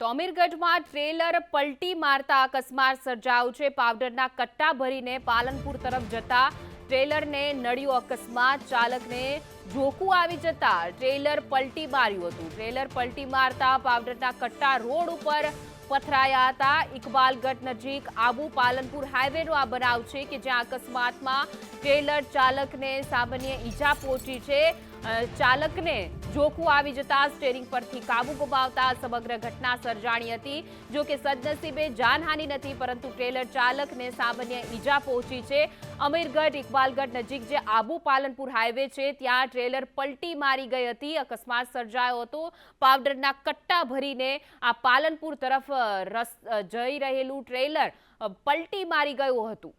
તો અમીરગઢમાં ટ્રેલર પલટી મારતા અકસ્માત સર્જાયો છે. પાવડરના કટ્ટા ભરીને પાલનપુર તરફ જતા ટ્રેલરને નડ્યો અકસ્માત. ચાલકને ઝોકું આવી જતા ટ્રેલર પલટી માર્યું હતું. ટ્રેલર પલટી મારતા પાવડરના કટ્ટા રોડ ઉપર પથરાયા હતા. ઇકબાલગઢ નજીક આબુ પાલનપુર હાઈવેનો આ બનાવ છે કે જ્યાં અકસ્માતમાં ટ્રેલર ચાલકને સામાન્ય ઈજા પહોંચી છે. ચાલકને જોખું આવી જતા સ્ટેરિંગ પરથી કાબુ ગુમાવતા સમગ્ર ઘટના સર્જાણી હતી. જો કે સદનસીબે જાનહાનિ નથી, પરંતુ ટ્રેલર ચાલકને સામાન્ય ઈજા પહોંચી છે. અમીરગઢ, ઇકબાલગઢ નજીક જે આબુ પાલનપુર હાઈવે છે, ત્યાં ટ્રેલર પલટી મારી ગઈ હતી. અકસ્માત સર્જાયો હતો. પાવડરના કટ્ટા ભરીને આ પાલનપુર તરફ રસ, જઈ રહેલું ટ્રેલર પલટી મારી ગયું હતું.